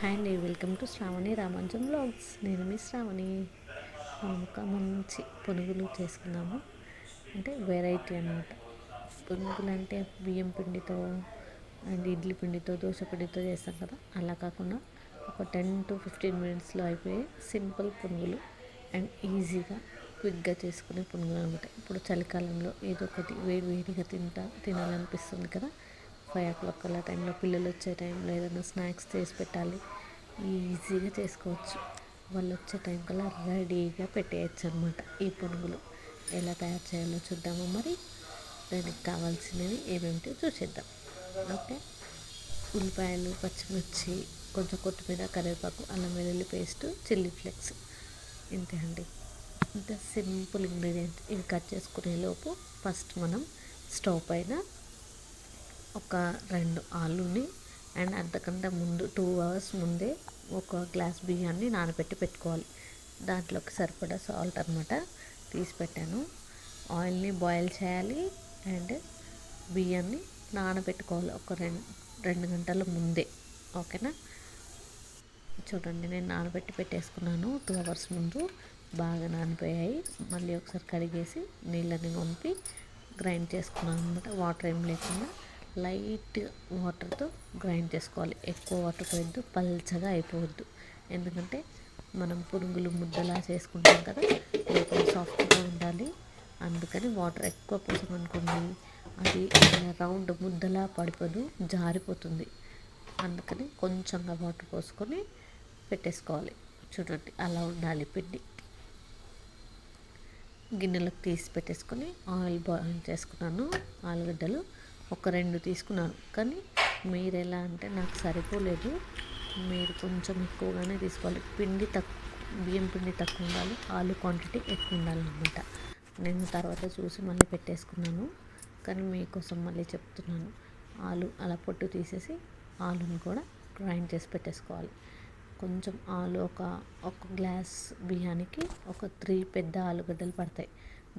Hi అండి welcome to Shravani Ramanjan blogs. నేను మీ శ్రావణి. ఒక మంచి పునుగులు చేసుకున్నాము అంటే వెరైటీ అనమాట పునుగులు అంటే బియ్యం పిండితో అండ్ ఇడ్లీ పిండితో దోశ పిండితో చేస్తాం కదా. అలా కాకుండా ఒక టెన్ టు ఫిఫ్టీన్ మినిట్స్లో అయిపోయే సింపుల్ పునుగులు అండ్ ఈజీగా క్విక్గా చేసుకునే పునుగులు అనమాట ఇప్పుడు చలికాలంలో ఏదో ఒకటి వేడి వేడిగా తింటా తినాలనిపిస్తుంది కదా. ఫైవ్ ఓ క్లాక్ అలా టైంలో పిల్లలు వచ్చే టైంలో ఏదైనా స్నాక్స్ చేసి పెట్టాలి. ఈజీగా చేసుకోవచ్చు. వాళ్ళు వచ్చే టైం కల్లా రెడీగా పెట్టేయచ్చు అనమాట ఈ పునుగులు. ఎలా తయారు చేయాలో చూద్దాము మరి? దానికి కావాల్సినవి ఏమేమిటో చూసేద్దాం. ఓకే. ఉల్లిపాయలు పచ్చిమిర్చి కొంచెం కొత్తిమీర కరివేపాకు అల్లం వెల్లుల్లి పేస్ట్ చిల్లీ ఫ్లేక్స్. ఇంతే అండి. ఇంత సింపుల్ ఇంగ్రీడియంట్ ఇవి కట్ చేసుకునే లోపు ఫస్ట్ మనం స్టవ్ పైన ఒక రెండు ఆలుని అండ్ అంతకంటే ముందు టూ అవర్స్ ముందే ఒక గ్లాస్ బియ్యాన్ని నానబెట్టి పెట్టుకోవాలి. దాంట్లోకి సరిపడా సాల్ట్ అనమాట తీసి పెట్టాను. ఆయిల్ని బాయిల్ చేయాలి అండ్ బియ్యాన్ని నానబెట్టుకోవాలి ఒక రెండు రెండు గంటల ముందే. ఓకేనా? చూడండి నేను నానబెట్టి పెట్టేసుకున్నాను. టూ అవర్స్ ముందు బాగా నానిపోయాయి. మళ్ళీ ఒకసారి కడిగేసి నీళ్ళని వంపి గ్రైండ్ చేసుకున్నాను అనమాట వాటర్ ఏం లేకుండా. లైట్ వాటర్తో గ్రైండ్ చేసుకోవాలి. ఎక్కువ వాటర్ పోయొద్దు పల్చగా అయిపోవద్దు. ఎందుకంటే మనం పునుగులు ముద్దలా చేసుకుంటాం కదా కొంచెం సాఫ్ట్గా ఉండాలి. అందుకని వాటర్ ఎక్కువ పోసమనుకోండి అది రౌండ్ ముద్దలా పడిపోదు జారిపోతుంది. అందుకని కొంచెంగా వాటర్ పోసుకొని పెట్టేసుకోవాలి. చూడండి అలా ఉండాలి పిండి. గిన్నెలకు తీసి పెట్టేసుకొని ఆయిల్ బాయిల్ చేసుకున్నాను. ఆలుగడ్డలు ఒక రెండు తీసుకున్నాను. కానీ మీరు ఎలా అంటే నాకు సరిపోలేదు. మీరు కొంచెం ఎక్కువగానే తీసుకోవాలి. పిండి తక్కువ బియ్యం పిండి తక్కువ ఉండాలి ఆలు క్వాంటిటీ ఎక్కువ ఉండాలన్నమాట నేను తర్వాత చూసి మళ్ళీ పెట్టేసుకున్నాను. కానీ మీకోసం మళ్ళీ చెప్తున్నాను. ఆలు అలా పొట్టు తీసేసి ఆలుని కూడా గ్రైండ్ చేసి పెట్టేసుకోవాలి. కొంచెం ఆలు ఒక ఒక గ్లాస్ బియ్యానికి ఒక త్రీ పెద్ద ఆలుగడ్డలు పడతాయి.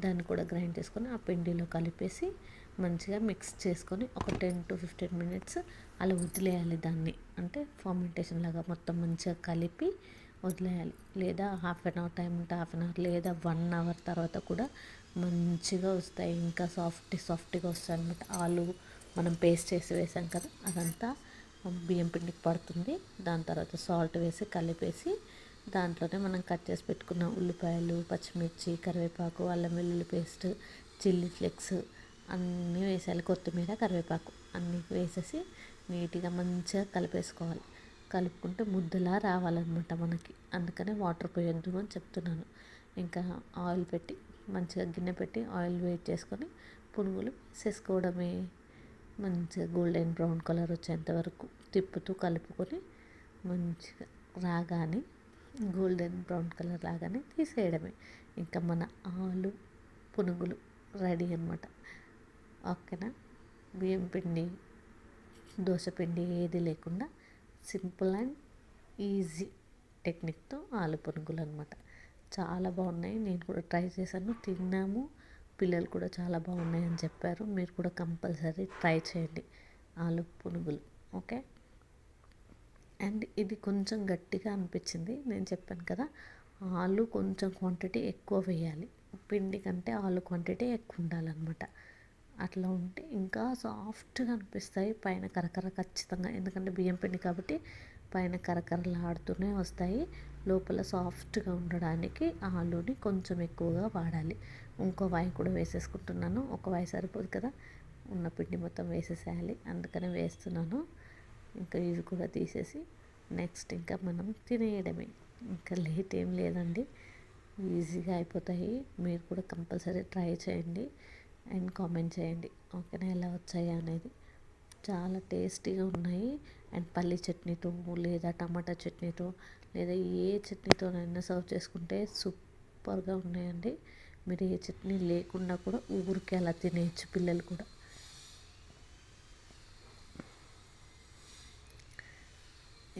దాన్ని కూడా గ్రైండ్ చేసుకొని ఆ పిండిలో కలిపేసి మంచిగా మిక్స్ చేసుకొని ఒక టెన్ టు ఫిఫ్టీన్ మినిట్స్ అలా వదిలేయాలి దాన్ని. అంటే ఫర్మెంటేషన్ లాగా మొత్తం మంచిగా కలిపి వదిలేయాలి. లేదా హాఫ్ అన్ అవర్ టైం ఉంటే హాఫ్ అన్ అవర్ లేదా వన్ అవర్ తర్వాత కూడా మంచిగా వస్తాయి. ఇంకా సాఫ్ట్ సాఫ్ట్గా వస్తాయి అనమాట ఆలు మనం పేస్ట్ చేసి వేసాం కదా అదంతా బియ్యం పిండికి పడుతుంది. దాని తర్వాత సాల్ట్ వేసి కలిపేసి దాంట్లోనే మనం కట్ చేసి పెట్టుకున్న ఉల్లిపాయలు పచ్చిమిర్చి కరివేపాకు అల్లం వెల్లుల్లి పేస్ట్ చిల్లీ ఫ్లెక్స్ అన్నీ వేసేయాలి. కొత్తిమీర కరివేపాకు అన్నీ వేసేసి నీట్గా మంచిగా కలిపేసుకోవాలి. కలుపుకుంటే ముద్దలా రావాలన్నమాట మనకి. అందుకనే వాటర్ పోయొద్దు అని చెప్తున్నాను. ఇంకా ఆయిల్ పెట్టి మంచిగా గిన్నె పెట్టి ఆయిల్ వేట్ చేసుకొని పునుగులు వేసేసుకోవడమే. మంచిగా గోల్డెన్ బ్రౌన్ కలర్ వచ్చేంత వరకు తిప్పుతూ కలుపుకొని మంచిగా రాగానే గోల్డెన్ బ్రౌన్ కలర్ లాగానే తీసేయడమే. ఇంకా మన ఆలు పునుగులు రెడీ అనమాట ఓకేనా? బియ్యం పిండి దోశ పిండి ఏది లేకుండా సింపుల్ అండ్ ఈజీ టెక్నిక్తో ఆలు పునుగులు అనమాట చాలా బాగున్నాయి. నేను కూడా ట్రై చేశాను. తిన్నాము. పిల్లలు కూడా చాలా బాగున్నాయి అని చెప్పారు. మీరు కూడా కంపల్సరీ ట్రై చేయండి. ఆలు పునుగులు. ఓకే? అండ్ ఇది కొంచెం గట్టిగా అనిపించింది. నేను చెప్పాను కదా ఆలు కొంచెం క్వాంటిటీ ఎక్కువ వేయాలి. పిండి కంటే ఆలు క్వాంటిటీ ఎక్కువ ఉండాలన్నమాట. అట్లా ఉంటే ఇంకా సాఫ్ట్గా అనిపిస్తాయి. పైన కరకర ఖచ్చితంగా ఎందుకంటే బియ్యం పిండి కాబట్టి పైన కరకరలాడుతూనే వస్తాయి. లోపల సాఫ్ట్గా ఉండడానికి ఆలుని కొంచెం ఎక్కువగా వాడాలి. ఇంకో వాయి కూడా వేసేసుకుంటున్నాను. ఒక వాయి సరిపోదు కదా ఉన్న పిండి మొత్తం వేసేసేయాలి. అందుకనే వేస్తున్నాను. ఇంకా ఇవి కూడా తీసేసి నెక్స్ట్ ఇంకా మనం తినేయడమే. ఇంకా లేట్ ఏం లేదండి. ఈజీగా అయిపోతాయి. మీరు కూడా కంపల్సరీ ట్రై చేయండి అండ్ కామెంట్ చేయండి. ఓకేనా? ఎలా వచ్చాయి అనేది. చాలా టేస్టీగా ఉన్నాయి. అండ్ పల్లి చట్నీతో లేదా టమాటా చట్నీతో లేదా ఏ చట్నీతోనైనా సర్వ్ చేసుకుంటే సూపర్గా ఉన్నాయండి. మీరు ఏ చట్నీ లేకుండా కూడా ఊరికి అలా తినేయచ్చు పిల్లలు కూడా.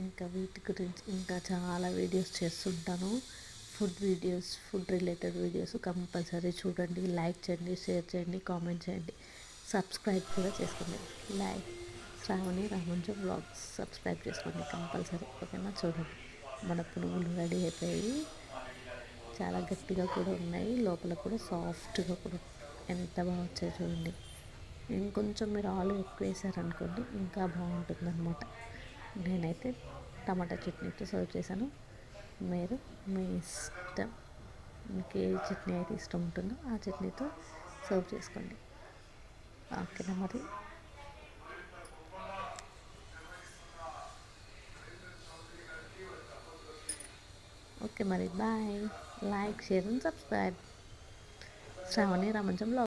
ఇంకా వీటి గురించి ఇంకా చాలా వీడియోస్ చేస్తుంటాను. Food videos food related videos compulsory చూడండి. లైక్ చేయండి షేర్ చేయండి కామెంట్ చేయండి. సబ్స్క్రైబ్ కూడా చేసుకోండి. Like Shravani Ramanju blogs subscribe చేసుకోండి కంపల్సరీ. ఓకేనా? చూడండి. మన పునుగులు రెడీ అయిపోయి చాలా గట్టిగా కూడా ఉన్నాయి. లోపల కూడా సాఫ్ట్గా కూడా ఎంత బాగా వచ్చాయి చూడండి. ఇంకొంచెం మీరు ఆలు ఎక్కువ వేసారనుకోండి ఇంకా బాగుంటుంది అనమాట నేనైతే టమాటా చట్నీతో సర్వ్ చేశాను. మీరు మీ ఇష్టం మీకు ఏ చట్నీ అయితే ఇష్టం ఉంటుందో ఆ చట్నీతో సర్వ్ చేసుకోండి. ఓకేనా మరి? ఓకే మరి bye. Like share and subscribe. Shravani రామంచంలో